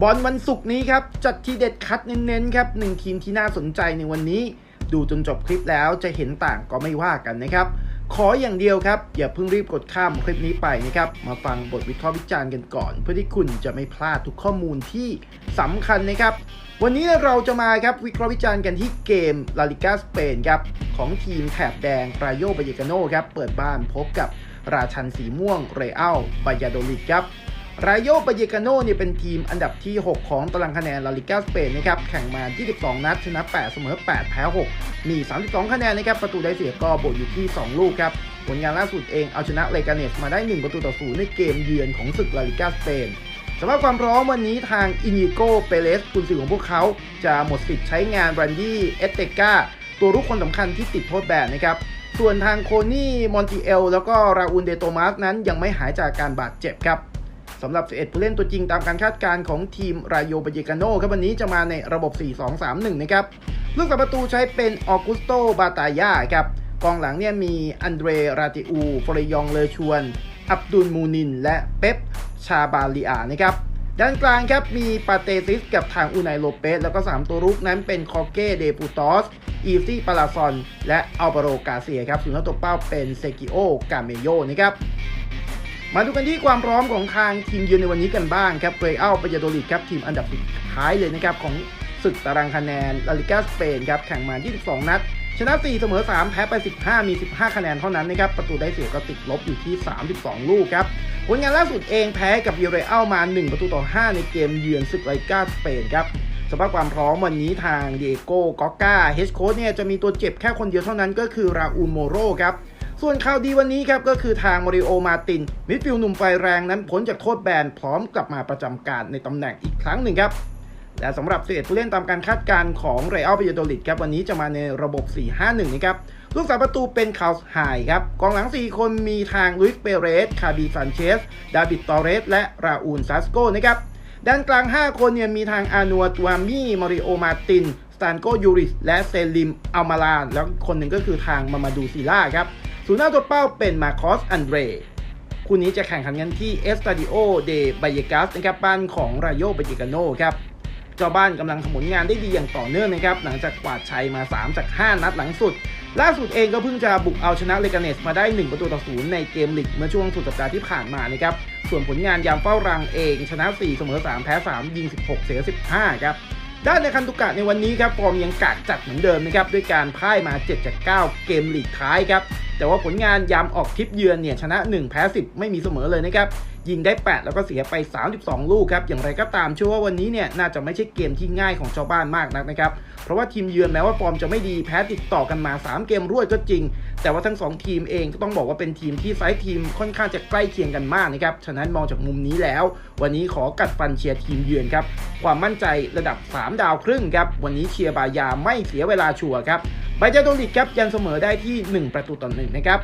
บอลวันศุกร์นี้ครับ จัดทีเด็ดคัดเน้นๆครับหนึ่งทีมที่น่าสนใจในวันนี้ ดูจนจบคลิปแล้วจะเห็นต่างก็ไม่ว่ากันนะครับ ขออย่างเดียวครับ อย่าเพิ่งรีบกดข้ามคลิปนี้ไปนะครับ มาฟังบทวิเคราะห์วิจารณ์กันก่อน เพื่อที่คุณจะไม่พลาดทุกข้อมูลที่สำคัญนะครับ วันนี้เราจะมาครับวิเคราะห์วิจารณ์กันที่เกมลาลิกาสเปนครับของทีมแถบแดงราโยบายกาโนครับเปิดบ้านพบกับราชันสีม่วงเรอัลบายาโดลิดครับ รายโยบายกาโนเนี่ยเป็นทีมอันดับที่ 6 ของตารางคะแนนลาลิก้าสเปนนะครับ แข่งมา 22 นัด ชนะ 8 เสมอ 8 แพ้ 6 มี 32 คะแนนนะครับ ประตูได้เสียก็บวกอยู่ที่ 2 ลูกครับ ผลงานล่าสุดเองเอาชนะเลกาเนสมาได้ 1 ประตูต่อ0ในเกมเยือนของศึกลาลิก้าสเปนสำหรับความพร้อมวันนี้ทางอินิโกเปเรสกุนซือของพวกเขา จะหมดสิทธิ์ใช้งานบรนดี้เอสเตกาตัวรุกคนสำคัญที่ติดโทษแบนนะครับส่วนทางโคนี่มอนติเอลแล้วก็ราอูนเดโตมัสนั้นยังไม่หายจากการบาดเจ็บครับ สำหรับ 11 ผู้เล่นตัวจริงตามการคาดการณ์ของทีมรายโยบายกาโนครับวันนี้จะมาในระบบ 4-2-3-1 นะครับลูกสับประตูใช้เป็นออกุสโตบาตายาครับกองหลังเนี่ยมีอันเดรราติอูฟรยองเลอชวน อับดุลมูนิน และเป๊ปชาบาลีอานะครับด้านกลางครับมีปาเตซิสกับทางอูไนโลเปสแล้วก็ 3 ตัวรุกนั้นเป็นคอเก้เดปูตอส อีซี่ปาลาซอน และอัลบาโรกาเซียครับส่วนตัวเป้าเป็นเซกิโอกาเมโยนะครับ มาดูกันที่ความพร้อมของทางทีมเยือนในวันนี้กันบ้างครับเรอัลปายาโดลิดครับทีมอันดับสุดท้ายเลยนะครับของศึกตารางคะแนนลาลิกาสเปนครับแข่งมา 22 นัด ชนะ 4 เสมอ 3 แพ้ไป 15 มี 15 คะแนนเท่านั้นนะครับ ประตูได้เสียก็ติดลบอยู่ที่ 32 ลูกครับ ผลงานล่าสุดเองแพ้กับวิเรอัลมา 1 ประตูต่อ 5 ในเกมเยือนศึกลาลิกาสเปนครับสำหรับความพร้อมวันนี้ทางเดโก้กอกาเฮดโค้ชเนี่ยจะมีตัวเจ็บแค่คนเดียวเท่านั้นก็คือราอูลโมโรครับ ส่วนข่าวดีวันนี้ครับก็คือทางมาริโอมาติน มิดฟิลด์หนุ่มไฟแรงนั้นพ้นจากโทษแบนพร้อมกลับมาประจำการในตำแหน่งอีกครั้งหนึ่งครับและสำหรับ11ผู้เล่นตามการคาดการณ์ของเรอัลปายโดลิดครับวันนี้จะมาในระบบ 4-5-1 นะครับลูกสาประตูเป็นคาร์ไฮครับกองหลัง 4 คนมีทางลุยส์เปเรส คาบีซันเชส ดาวิดตอเรส และราอูลซัสโกนะครับด้านกลาง 5 คนเนี่ยมีทางอานัวตูอามี่มาริโอมาติน สตานโกยูริส และเซลิมอัลมาลานแล้วคนหนึ่งก็คือทางมามาดูซิล่าครับ ศูนย์หน้าตัวเป้าเป็นมาคอสอันเดรคู่นี้จะแข่งขันกันที่เอสตาดิโอเดบายกัสนะครับบ้านของรายโยบายกาโนครับเจ้าบ้านกำลังทำผลงานได้ดีอย่างต่อเนื่องนะครับหลังจากกวาดชัยมา 3 จาก 5 นัดหลังสุด ล่าสุดเองก็เพิ่งจะบุกเอาชนะเลกาเนสมาได้ 1 ประตูต่อศูนย์ในเกมลีกเมื่อช่วงสุดสัปดาห์ที่ผ่านมานะครับส่วนผลงานยามเฝ้ารังเองชนะ 4 เสมอ 3 แพ้ 3 ยิง 16 เสีย 15 ครับ ด้านในคันตุกะในวันนี้ครับฟอร์มยังกากจัดเหมือนเดิมนะครับด้วยการพ่ายมา 7 จาก 9 เกมลีกท้ายครับแต่ว่าผลงานยามออกทริปเยือนเนี่ยชนะ 1 แพ้ 10 ไม่มีเสมอเลยนะครับยิงได้ 8 แล้วก็เสียไป 32 ลูกครับอย่างไรก็ตามเชื่อว่าวันนี้เนี่ยน่าจะไม่ใช่เกมที่ง่ายของชาวบ้านมากนักนะครับเพราะว่าทีมเยือนแม้ว่าฟอร์มจะไม่ดีแพ้ติดต่อกันมา 3 เกมรวดก็จริง แต่ว่าทั้ง 2 ทีมเองก็ต้องบอกว่าเป็นทีมที่ไซส์ทีมค่อนข้างจะใกล้เคียงกันมากนะครับ ฉะนั้นมองจากมุมนี้แล้ว วันนี้ขอกัดฟันเชียร์ทีมเยือนครับ ความมั่นใจระดับ 3 ดาวครึ่งครับ วันนี้เชียร์บายาไม่เสียเวลาชัวร์ครับบายาโดลิดครับยันเสมอได้ที่ 1 ประตูต่อหนึ่งนะครับ